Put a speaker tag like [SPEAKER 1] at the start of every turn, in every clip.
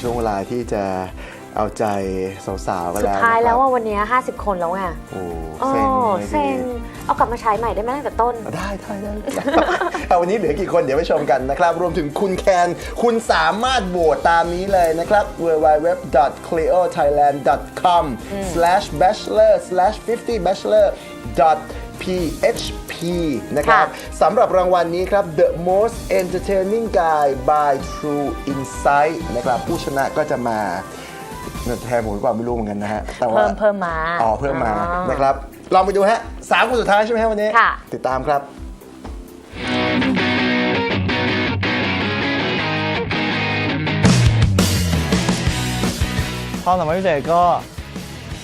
[SPEAKER 1] ช่วงเวลาที่จะเอาใจสาวๆกัน
[SPEAKER 2] สุด
[SPEAKER 1] แล้ว
[SPEAKER 2] ท้ายแล้ว
[SPEAKER 1] นะครับ
[SPEAKER 2] ว่าวันนี้50 คนแล้วไง
[SPEAKER 1] โอ้
[SPEAKER 2] โอ้
[SPEAKER 1] เซ็งเลย
[SPEAKER 2] เซ็งเอากลับมาใช้ใหม่ได้ไหมตั้งแต่ต้น
[SPEAKER 1] ได้ได้ได้ เอาวันนี้เหลือกี่คนเดี๋ยวไปชมกันนะครับ รวมถึงคุณแคน คุณสามารถโหวตตามนี้เลยนะครับ www.cliothailand.com/bachelor/50bachelor.php นะครับ
[SPEAKER 2] ค่ะ
[SPEAKER 1] สำหรับรางวัลนี้ครับ The Most Entertaining Guy by True Insight นะครับผู้ชนะก็จะมาแทนผมหรือเปล่าไม่รู้เหมือนกันนะฮะแต่ว่า
[SPEAKER 2] เพิ่มเพิ่มมา
[SPEAKER 1] อ๋อเพิ่มมา
[SPEAKER 2] อ๋อ
[SPEAKER 1] นะครับลองไปดูฮะสามคนสุดท้ายใช่ไหมฮะวันนี้
[SPEAKER 2] ค่ะ
[SPEAKER 1] ติดตามครับ
[SPEAKER 3] ความสามารถพิเศษก็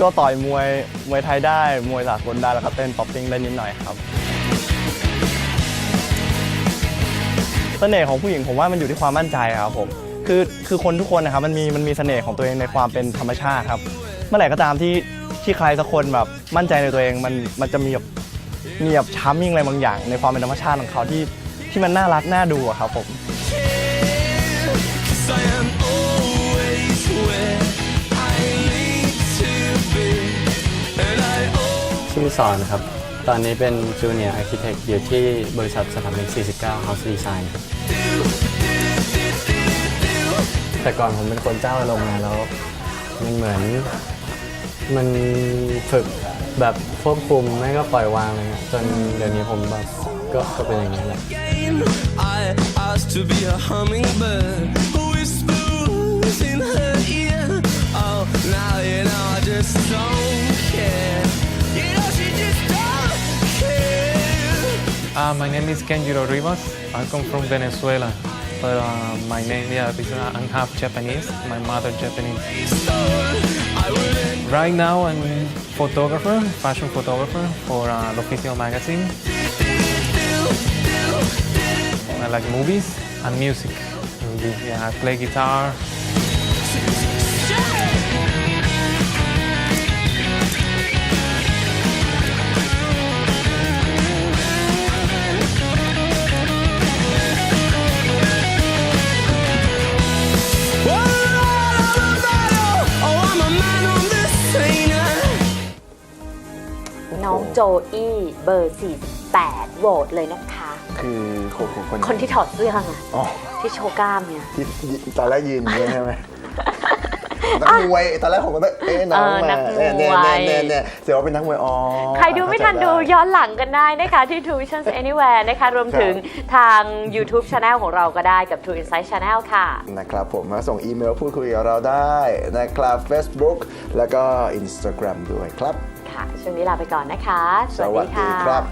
[SPEAKER 3] ก็ต่อยมวยมวยไทยได้ มวยสากลได้ แล้วก็เต้นป๊อปปิ้งได้นิดหน่อยครับ เสน่ห์ของผู้หญิงผมว่ามันอยู่ที่ความมั่นใจครับผมคือคือคนทุกคนนะครับมันมีมันมีเสน่ห์ของตัวเองในความเป็นธรรมชาติครับ เมื่อไหร่ก็ตามที่ที่ใครสักคนแบบมั่นใจในตัวเองมันมันจะมีแบบมีแบบชาร์มมิ่งอะไรบางอย่าง ในความเป็นธรรมชาติของเขาที่ที่มันน่ารักน่าดูอะครับผม
[SPEAKER 4] Cause I am always where I need to be And I always
[SPEAKER 5] ชื่อสอนครับ ตอนนี้เป็นจูเนียร์อาร์เคเต็กอยู่ที่บริษัทสถาปนิก49 House Design ครับแต่ก่อนผมเป็นคนเจ้าอารมณ์ไงแล้วมันเหมือนมันฝึกแบบควบคุมไม่ก็ปล่อยวางเงี้ยจนเดี๋ยวนี้ผมแบบก็ก็เป็นอย่างนี้แหละ
[SPEAKER 6] Uh, my name is Kenjiro Rivas. I come from Venezuela. But uh, my name, yeah, I'm half Japanese. My mother Japanese. Right now, I'm photographer, fashion photographer for uh, L'Official magazine. I like movies and music. Yeah, I play guitar.
[SPEAKER 2] องโจอี้เบอร์ 48 โหวตเลยนะคะ
[SPEAKER 1] คือคนคน
[SPEAKER 2] คนที่ถอดเสื้อไง
[SPEAKER 1] อ๋อ
[SPEAKER 2] ที่โชว์กล้ามเนี่ย
[SPEAKER 1] ที่ตอนแรกยืนอย่างนี้ใช่ไหมนักมวยตอนแรกผมก็แบบเอ๊ะน้อง
[SPEAKER 2] เออนั
[SPEAKER 1] มาก
[SPEAKER 2] มวย
[SPEAKER 1] เนี่ยเนี่ยเนี่ยเนี่ยเสียว่าเป็นนักมวยอ๋อ
[SPEAKER 2] ใครดูไม่ทันดู
[SPEAKER 1] เข้าใจไย้
[SPEAKER 2] อนหลังกันได้นะคะ ที่ True Visions Anywhere นะคะ รวมถึงทาง YouTube Channel ของเราก็ได้กับ True Insight Channel ค่ะ
[SPEAKER 1] นะครับผมมาส่งอีเมลพูดคุยกับเราได้นะครับ Facebook แล้วก็ Instagram ด้วยครับ
[SPEAKER 2] ค่ะ ช่วงนี้ลาไปก่อนนะคะ สวัส
[SPEAKER 1] สวัสดี
[SPEAKER 2] ค่ะ
[SPEAKER 1] ครับ